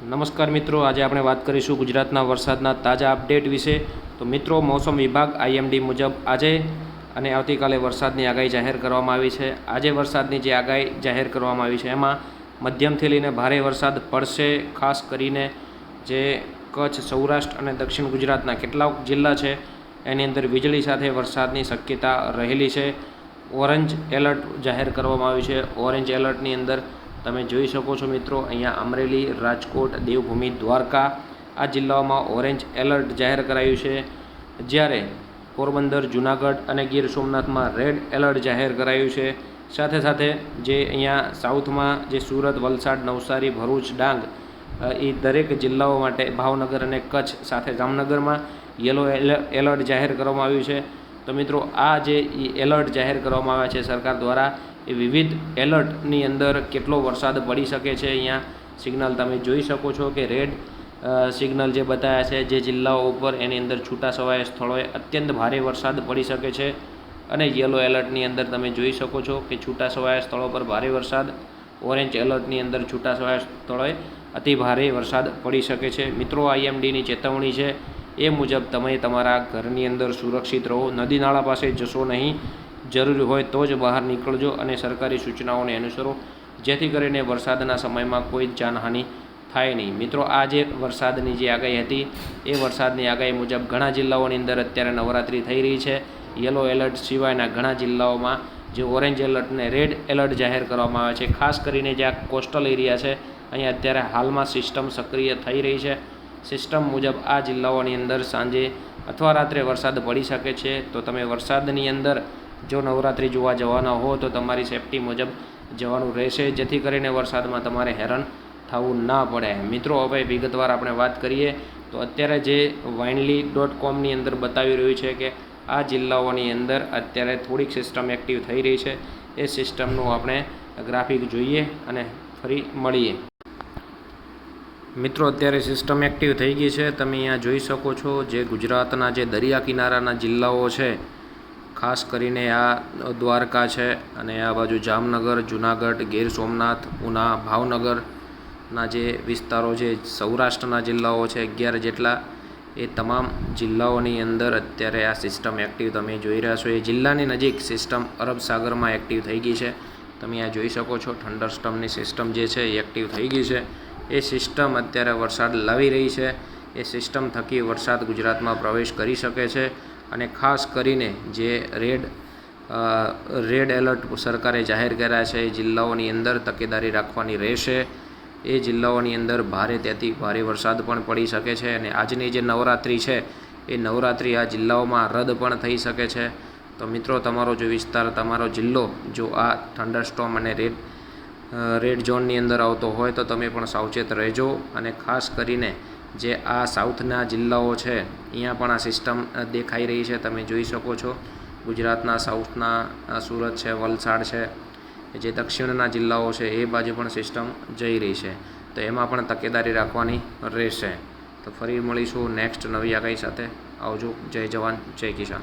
નમસ્કાર મિત્રો, આજે આપણે વાત કરીશું ગુજરાતના વરસાદના તાજા અપડેટ વિશે. તો મિત્રો, મોસમ વિભાગ આઈએમડી મુજબ આજે અને આવતીકાલે વરસાદની આગાહી જાહેર કરવામાં આવી છે. આજે વરસાદની જે આગાહી જાહેર કરવામાં આવી છે, એમાં મધ્યમથી લઈને ભારે વરસાદ પડશે, ખાસ કરીને જે કચ્છ, સૌરાષ્ટ્ર અને દક્ષિણ ગુજરાતના કેટલાક જિલ્લા છે, એની અંદર વીજળી સાથે વરસાદની શક્યતા રહેલી છે. ઓરેન્જ એલર્ટ જાહેર કરવામાં આવ્યું છે. ઓરેન્જ એલર્ટની અંદર તમે જોઈ શકો છો મિત્રો, અહીંયા અમરેલી, રાજકોટ, દેવભૂમિ, દ્વારકા આ જિલ્લાઓમાં ઓરેન્જ એલર્ટ જાહેર કરાયું છે. જ્યારે પોરબંદર, જુનાગઢ અને ગીર સોમનાથમાં રેડ એલર્ટ જાહેર કરાયું છે. સાથે સાથે જે અહીંયા સાઉથમાં જે સુરત, વલસાડ, નવસારી, ભરૂચ, ડાંગ એ દરેક જિલ્લાઓ માટે ભાવનગર અને કચ્છ સાથે જામનગરમાં યલો એલર્ટ જાહેર કરવામાં આવ્યું છે. તો મિત્રો, આ જે એલર્ટ જાહેર કરવામાં આવ્યા છે સરકાર દ્વારા એ વિવિધ એલર્ટની અંદર કેટલો વરસાદ પડી શકે છે અહીંયા. સિગ્નલ તમે જોઈ શકો છો કે રેડ સિગ્નલ જે બતાવ્યા છે, જે જિલ્લાઓ ઉપર એની અંદર છૂટાછવાયા સ્થળોએ અત્યંત ભારે વરસાદ પડી શકે છે. અને યલો એલર્ટની અંદર તમે જોઈ શકો છો કે છૂટાછવાયા સ્થળો પર ભારે વરસાદ, ઓરેન્જ એલર્ટની અંદર છૂટાછવાયા સ્થળોએ અતિ ભારે વરસાદ પડી શકે છે. મિત્રો, આઈએમડીની ચેતવણી છે એ મુજબ તમે તમારા ઘરની અંદર સુરક્ષિત રહો, નદી નાળા પાસે જશો નહીં જરૂરી હોય તો જ બહાર નીકળજો અને સરકારી સૂચનાઓને અનુસરો, જેથી કરીને વરસાદના સમયમાં કોઈ જાનહાનિ થાય નહીં. મિત્રો, આ જે વરસાદની જે આગાહી હતી, એ વરસાદની આગાહી મુજબ ઘણા જિલ્લાઓની અંદર અત્યારે નવરાત્રિ થઈ રહી છે. યલો એલર્ટ સિવાયના ઘણા જિલ્લાઓમાં જે ઓરેન્જ એલર્ટ અને રેડ એલર્ટ જાહેર કરવામાં આવે છે. ખાસ કરીને જે આ કોસ્ટલ એરિયા છે, અહીંયા અત્યારે હાલમાં સિસ્ટમ સક્રિય થઈ રહી છે. સિસ્ટમ મુજબ આ જિલ્લાઓની અંદર સાંજે અથવા રાત્રે વરસાદ પડી શકે છે. તો તમે વરસાદની અંદર જો નવરાત્રિ જોવા જવાના હો તો તમારી સેફટી મુજબ જવાનું રહેશે. જેથી કરીને વરસાદમાં તમારે હેરાન થવું ના પડે. મિત્રો, હવે વિગતવાર આપણે વાત કરીએ તો અત્યારે જે વાઇનલી ડોટ કોમની અંદર બતાવી રહ્યું છે કે આ જિલ્લાઓની અંદર અત્યારે થોડીક સિસ્ટમ એક્ટિવ થઈ રહી છે. એ સિસ્ટમનું આપણે ગ્રાફિક જોઈએ અને ફરી મળીએ. મિત્રો, અત્યારે સિસ્ટમ એક્ટિવ થઈ ગઈ છે. તમે અહીંયા જોઈ શકો છો જે ગુજરાતના જે દરિયા કિનારાના જિલ્લાઓ છે ખાસ કરીને આ દ્વારકા છે અને આ બાજુ જામનગર, જુનાગઢ, ગીર સોમનાથ, ઉના, ભાવનગરના જે વિસ્તારો છે, સૌરાષ્ટ્રના જિલ્લાઓ છે, અગિયાર જેટલા, એ તમામ જિલ્લાઓની અંદર અત્યારે આ સિસ્ટમ એક્ટિવ તમે જોઈ રહ્યા છો. એ જિલ્લાની નજીક સિસ્ટમ અરબ સાગરમાં એક્ટિવ થઈ ગઈ છે. તમે આ જોઈ શકો છો થંડરસ્ટમની સિસ્ટમ જે છે, એ એક્ટિવ થઈ ગઈ છે. એ સિસ્ટમ અત્યારે વરસાદ લાવી રહી છે. એ સિસ્ટમ થકી વરસાદ ગુજરાતમાં પ્રવેશ કરી શકે છે. અને ખાસ કરીને જે રેડ રેડ એલર્ટ સરકારે જાહેર કર્યા છે, એ જિલ્લાઓની અંદર તકેદારી રાખવાની રહેશે. એ જિલ્લાઓની અંદર ભારે ત્યાંથી ભારે વરસાદ પણ પડી શકે છે અને આજની જે નવરાત્રિ છે, એ નવરાત્રિ આ જિલ્લાઓમાં રદ પણ થઈ શકે છે. તો મિત્રો, તમારો જો વિસ્તાર, તમારો જિલ્લો જો આ થંડરસ્ટોમ અને રેડ રેડ ઝોનની અંદર આવતો હોય તો તમે પણ સાવચેત રહેજો અને ખાસ કરીને જે આ સાઉથના જિલ્લાઓ છે, અહીંયા પણ આ સિસ્ટમ દેખાઈ રહી છે. તમે જોઈ શકો છો, ગુજરાતના, સાઉથના સુરત છે, વલસાડ છે, જે દક્ષિણના જિલ્લાઓ છે, એ બાજુ પણ સિસ્ટમ જઈ રહી છે. તો એમાં પણ તકેદારી રાખવાની રહેશે. તો ફરી મળીશું નેક્સ્ટ નવી આગાહી સાથે. આવજો. જય જવાન, જય કિસાન.